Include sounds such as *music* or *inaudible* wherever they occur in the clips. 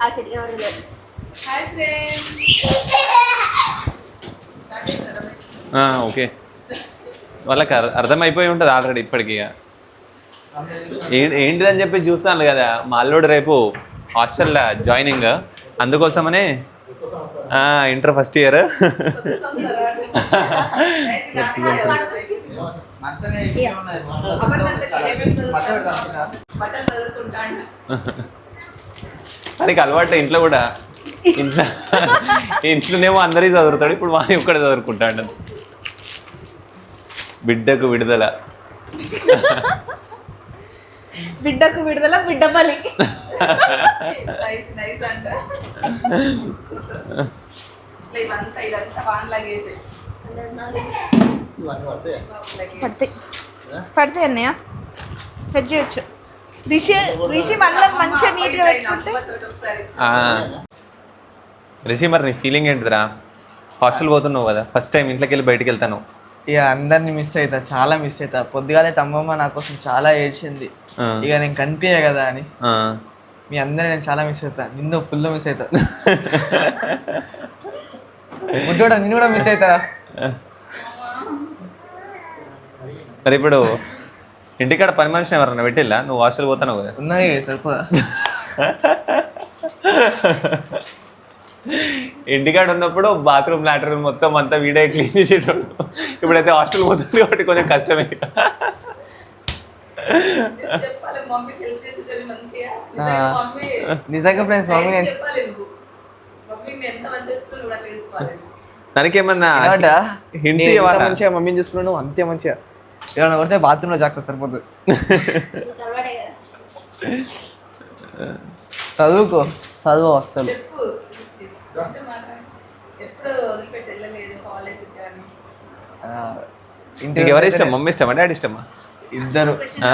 ఆ చెట్టుకి పడలేదు హాయ్ ఫ్రెండ్స్ ఆ, ఓకే. వాళ్ళకి అర్- అర్థమైపోయి ఉంటుంది ఆల్రెడీ ఇప్పటికి ఏంటిదని చెప్పి చూస్తాను కదా మా అల్లుడు రేపు హాస్టల్లో జాయినింగ్. అందుకోసమనే ఇంటర్ ఫస్ట్ ఇయర్. *laughs* వాడికి అలవాటు ఇంట్లో కూడా. ఇంట్లో ఇంట్లోనేమో అందరి చదువుతాడు ఇప్పుడు వాని ఒక్కడే చదువుకుంటాడు. బిడ్డకు విడుదల. బిడ్డకు విడుదల బిడ్డ బలి పడితే. పడతాయి పడతాయి అన్నయ్య. సెట్ చేయొచ్చు. రిషి రిషి మళ్ళీ మంచిగా నీట్గా పెట్టుకుంటే? ఆ. రిషి మరి నీ ఫీలింగ్ ఏంటిదిరా? హాస్టల్ పోతున్నావు కదా ఫస్ట్ టైం ఇంట్లోకి వెళ్ళి బయటికి వెళ్తాను. ఇక అందరిని మిస్ అవుతా చాలా మిస్ అవుతా పొద్దుగాలే తమ్మమ్మ నా కోసం చాలా ఏడ్చింది. ఇక నేను కనిపించే కదా అని. ఆ. మీ అందరిని నేను చాలా మిస్ అవుతా నిన్ను ఫుల్ మిస్ అవుతా గుడ్డోడా నిన్ను కూడా మిస్ అవుతా మరి ఇప్పుడు ఇంటికాడ పని మనిషిని ఎవరన్నా పెట్టిల్లా? నువ్వు హాస్టల్ పోతున్నావు కదా. ఉన్నది సరిపో ఇంటికాడ ఉన్నప్పుడు బాత్రూమ్ లాట్రూమ్ మొత్తం అంతా వీడే క్లీన్ చేసేటోడు. ఇప్పుడైతే హాస్టల్ పోతుంది కాబట్టి కొంచెం కష్టమే. నిజంగా ఫ్రెండ్స్ మమ్మీ నేను చెప్పాలి నువ్వు మమ్మీని ఎంత మంచి చేసుకుని కూడా అట్లా చేసుకోవాలి. దానికేమన్నా ఏమంటా? హింట్స్ నేను ఎంత ఇవ్వాలా? మంచిగా మమ్మీని చూసుకున్నాను అంతే మంచిగా. ఏమైనా కొడితే బాత్రూంలో జాగ్రత్త సరిపోతుంది చదువుకో చదువు అస్సలు. నీకు ఎవరి ఇష్టం? మమ్మీ ఇష్టమా? డాడీ ఇష్టమా? ఇద్దరు. ఆ?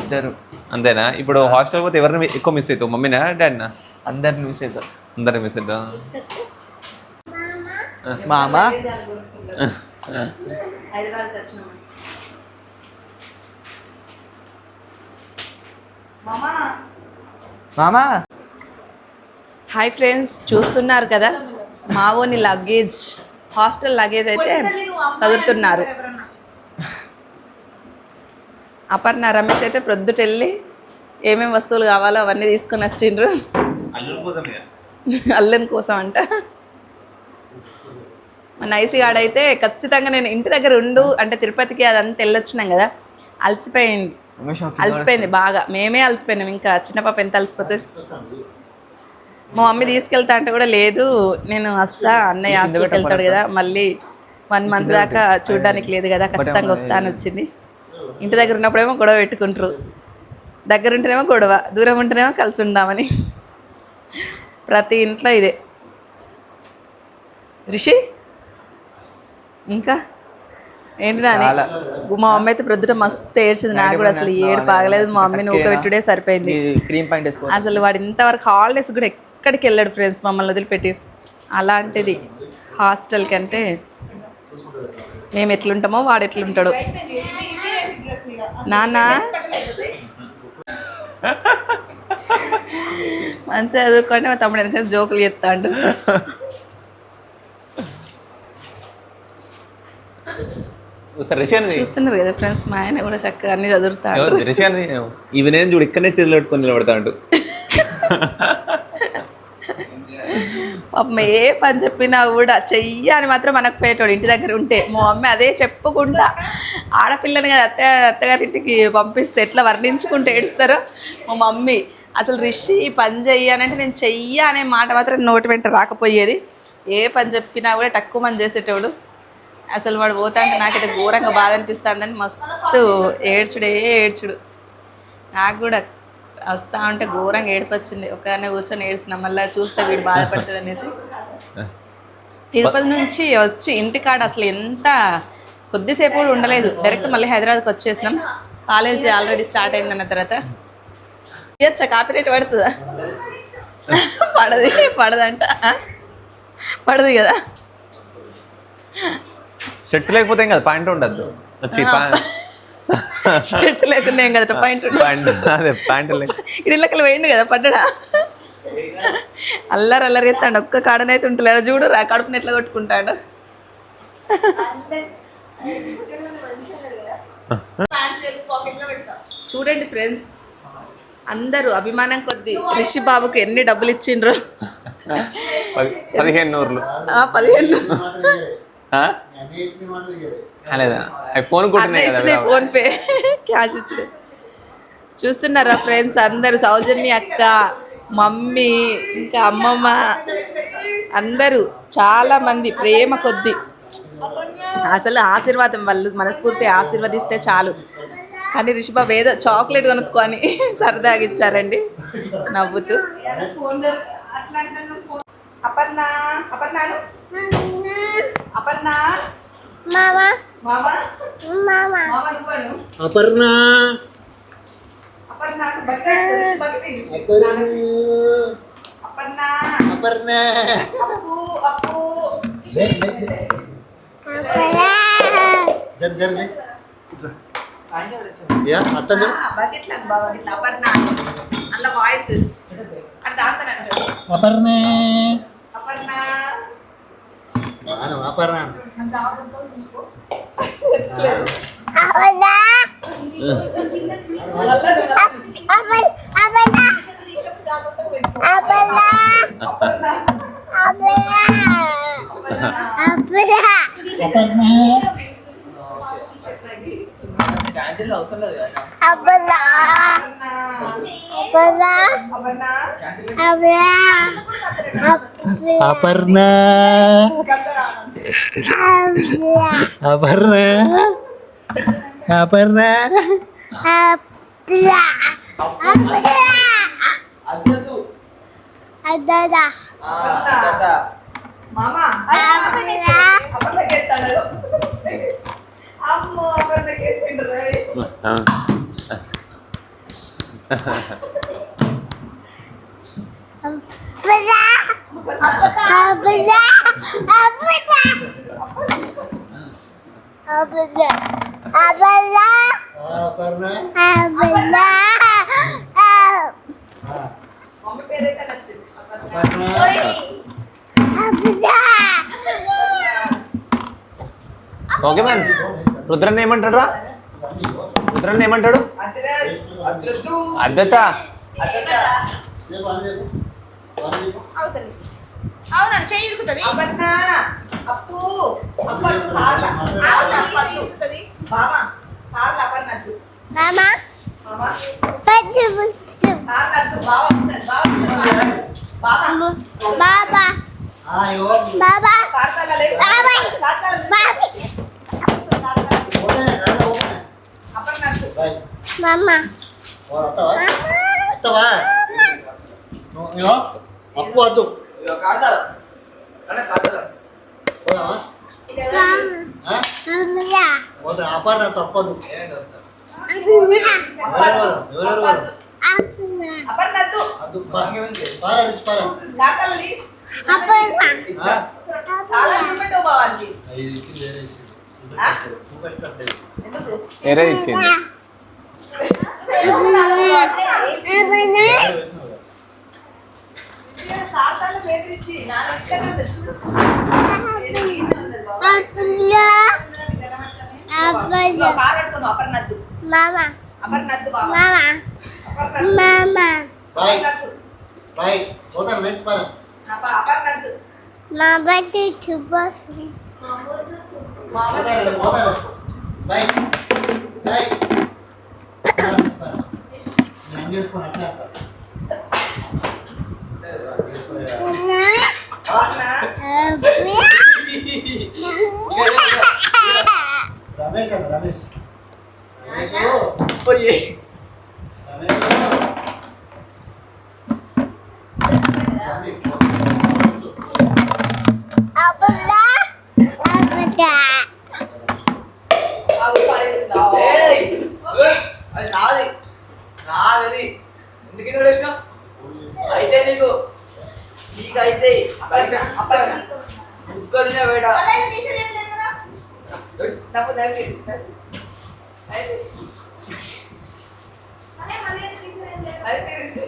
ఇద్దరు. అంతేనా? ఇప్పుడు హాస్టల్ పోతే ఎవరిని ఎక్కువ మిస్ అవుతావు మమ్మీనా? డాడీనా? అందరిని మిస్ అవుతారు అందరిని మిస్ అవుతావు మామ. మామా. మామా? హాయ్ ఫ్రెండ్స్ చూస్తున్నారు కదా? మావోని లగేజ్ హాస్టల్ లగేజ్ అయితే చదువుతున్నారు అపర్ణ రమేష్ అయితే ప్రొద్దుటెళ్ళి ఏమేమి వస్తువులు కావాలో అవన్నీ తీసుకొని వచ్చిండ్రు. అల్లం కోసం అంట మా నైసి గాడైతే ఖచ్చితంగా నేను ఇంటి దగ్గర ఉండు అంటే తిరుపతికి అదంతా వెళ్ళొచ్చినాం కదా అలసిపోయింది. అలసిపోయింది బాగా. మేమే అలసిపోయినాం. ఇంకా చిన్న పాప ఎంత అలసిపోతుంది మా మమ్మీ తీసుకెళ్తా అంటే కూడా లేదు. నేను వస్తా అన్నయ్య హాస్టల్కి వెళ్తాడు కదా. మళ్ళీ వన్ మంత్ దాకా చూడడానికి లేదు కదా. ఖచ్చితంగా వస్తా అని వచ్చింది. ఇంటి దగ్గర ఉన్నప్పుడేమో గొడవ పెట్టుకుంటారు. దగ్గర ఉంటేనేమో గొడవ దూరం ఉంటేనేమో కలిసి ఉందామని. ప్రతి ఇంట్లో ఇదే. రిషి? ఇంకా? ఏంటి నాని. మా మమ్మీ అయితే ప్రొద్దుట మస్తు ఏడ్చింది. నాకు కూడా అసలు ఏడు బాగలేదు మా మమ్మీని ఊకబెట్టుడే సరిపోయింది. క్రీమ్ పాయింట్ అసలు వాడు ఇంతవరకు హాలిడేస్ కూడా ఎక్కడికి వెళ్ళాడు ఫ్రెండ్స్ మమ్మల్ని వదిలిపెట్టి. అలాంటిది హాస్టల్ కంటే మేము ఎట్లుంటామో వాడు ఎట్లుంటాడు. నాన్న? మంచిగా చదువుకొని మా తమ్ముడు వెనక జోకులు చెప్తాడు చూస్తున్నారు కదా ఫ్రెండ్స్ మా ఆయన కూడా చక్కగా అన్ని చదువుతాడు. రిషియాని ఈవెనేం చూడు ఇక్కడనే చేతులు పెట్టుకొని నిలబడతాడు పాపం ఏ పని చెప్పినా కూడా చెయ్యి అని మాత్రం మనకు పోయేటోడు ఇంటి దగ్గర ఉంటే. మా మమ్మీ అదే చెప్పుకుంటా ఆడపిల్లని కదా అత్త అత్తగారి ఇంటికి పంపిస్తే ఎట్లా వర్ణించుకుంటూ ఏడుస్తారో? మా మమ్మీ అసలు రిషి ఈ పని చెయ్యి అని అంటే నేను చెయ్యి అనే మాట మాత్రం నోటి వెంట రాకపోయేది. ఏ పని చెప్పినా కూడా తక్కువ మంది చేసేటోడు. అసలు వాడు పోతా అంటే నాకైతే ఘోరంగా బాధ అనిపిస్తుందని మస్తు ఏడ్చుడే ఏడ్చుడు. నాకు కూడా వస్తా ఉంటే ఘోరంగా ఏడిపచ్చింది. వచ్చింది ఒకదాన్ని కూర్చొని ఏడ్చిన మళ్ళీ చూస్తే వీడు బాధపడతాడు అనేసి. తిరుపతి నుంచి వచ్చి ఇంటికాడ అసలు ఎంత కొద్దిసేపు కూడా ఉండలేదు. డైరెక్ట్ మళ్ళీ హైదరాబాద్కి వచ్చేసినాం. కాలేజీ ఆల్రెడీ స్టార్ట్ అయిందన్న తర్వాత. ఇచ్చా కాపీ రేట్ పడుతుందా? పడది పడదంట. పడదు కదా? షర్ట్ లేకపోతే కదా పాయింట్ ఉండద్దు. వచ్చి షర్ట్ లేకుండా ఏం కదా పాయింట్ అదే పాయింట్ ఇళ్ళకలు వేయండి కదా పడ్డడా? అల్లరి అల్లరి ఎత్తాడు ఒక్క కాడనైతే ఉంటలేడు చూడు రా కడుపుని ఎట్లా కొట్టుకుంటాడు. చూడండి ఫ్రెండ్స్ అందరూ అభిమానం కొద్దీ రిషి బాబుకి ఎన్ని డబ్బులు ఇచ్చిండ్రు. పది పదిహేను నూరులు. పదిహేను? లేదా. Phone phone pay. క్యాష్ ఇచ్చినాయి చూస్తున్నారా ఫ్రెండ్స్? అందరు సౌజన్య అక్క మమ్మీ ఇంకా అమ్మమ్మ. అందరూ చాలా మంది ప్రేమ కొద్ది. అసలు ఆశీర్వాదం వాళ్ళు మనస్ఫూర్తి ఆశీర్వదిస్తే చాలు. కానీ రిషిబాబు ఏదో చాక్లెట్ కొనుక్కొని సరదాగా ఇచ్చారండి. నవ్వుతూ. అపర్ణ అపర్ణాను అపర్ణ మామా మామా మామా మామ నువ్వను అపర్ణ అపర్ణ బకెట్ రిషిబాబుకి అపర్ణ అపర్ణ అప్పు అప్పు జర జర యా అత్తను బకెట్లా బాబా ఇట్లా అపర్ణ అలా వాయిస్ అక్కడ దాస్తానంట Aparna karena ano, apa Ram? Nah, apa na? Apa apa na? Apa na? Apa na? Apa na? Apa na? Apa na? Aparna Aparna Aparna అవదా అద్దదు అవదా మామా అవదా అపర్ణకి ఎత్తాడు అమ్మో అపర్ణకి వేసిండ్రు ఆ. అవదా అవదా అవదా అవదా అపర్ణ అవదా మమ్మీ పేరైతే నచ్చింది అపర్ణ అపర్ణ అవదా ఓకే మ్యాన్ రుద్రన్ ఏమంటాడు రా? రుద్రన్ ఏమంటాడు? అద్దత అవునా చెయ్యి ఇరుకుతుంది. అపర్ణ. అప్పు. బామా కార్ల అపర్ణద్దు Mama, మామా pode você. కార్ల అద్దు బావ ఉంటాడు బావ బామా Baba, ఆ యో baba, కార్తల లేదు Baba. కార్తల baba. ఓకే కదా ఓకే అపర్ణద్దు బై Mama, ఓ అత్తవా అత్తవా నువ్వు ఇగో అప్పు వద్దు కాడతారు అంటే కాడతారు పోదామా mama, ఆ? mama, పోతే అపర్ణ తప్పదు. ఎవరెవరు ఇంకేమైంది పారా పారా. వేరే ఇచ్చింది. కార్తల బెదిరిసి నా లెక్కన ఉంది. Mama, అపర్ణద్దు. mama, bye. పోతాను వేసి పారా. అప- అపర్ణద్దు. mama tu cuba. మామ పోతాను బాయ్. బాయ్. చేసుకొని అట్లా రమేష్ అన్న రమేష్ రమేష్ పోయి రమేష్ Abla, abla. ఆవు పాడేసిందా? ఏయ్! ఏయ్! అది నాది నాది ఎందుకు ఇన్ని పడేసినావు? అయితే నీకు నీకు అయితే బయట అపర్ణ. డబ్బు దయచేసి ఇస్తారు. దయచేసి. అది తీసేసి.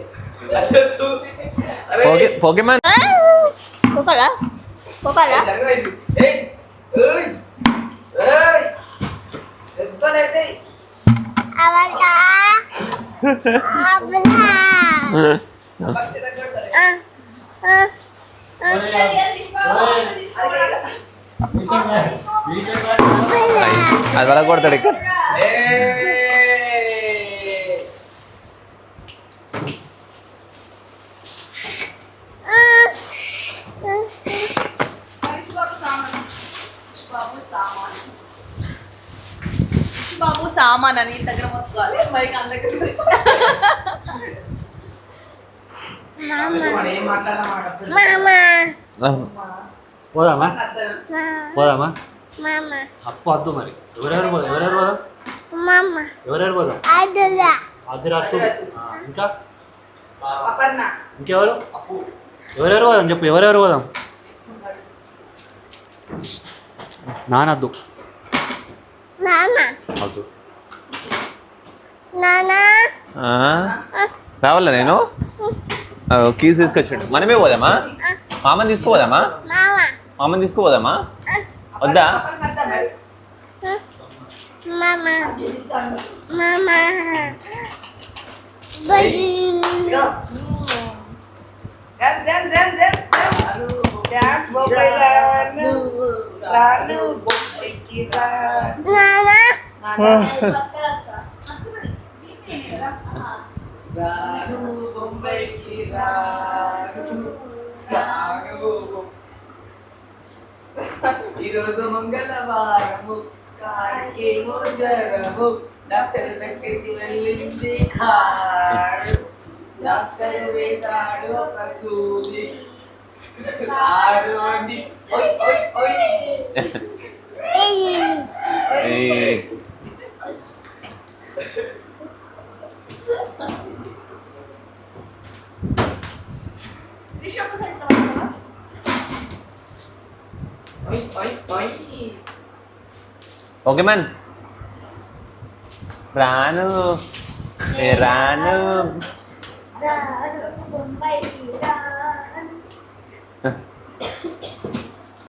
అదే తూ. అరే పోకే Ah. Ah. అది వల్ల కొడతాడు ఇక్కడ Ah. బాబు సామాన్ అని దగ్గర మైక్. Mama. పోదామా. పోదామా. అప్పు వద్దు మరి. ఎవరెవరు పోదాం? ఎవరెవరు పోదాం. ఎవరెవరు పోదాం? అత్తు. ఇంకా? అపర్ణ. ఇంకెవరు? ఎవరెవరు పోదాం? చెప్పు ఎవరెవరు పోదాం? నానద్దు. వద్దు? రావాలా నేను? కీస్ తీసుకొచ్చాడు. మనమే పోదామా? మామని తీసుకుపోదామా. మామని తీసుకుపోదామా? వద్దా Mama. Mama. Baby. Dance dance dance dance dance బొబ్బై రాను రాను బొబ్బైకి రాను Nana. రాను బొంబైకి రాను రాను ఈరోజు మంగళవారము. కాడికేమో జ్వరము డాక్టర్ దగ్గరికి వెళ్ళింది కాడు. డాక్టర్ వేశాడు ఒక సూది. ఆడు అంది ఓయ్ ఓయ్. ఓయ్. Okay man. Plano. Verano. Verano. Eh,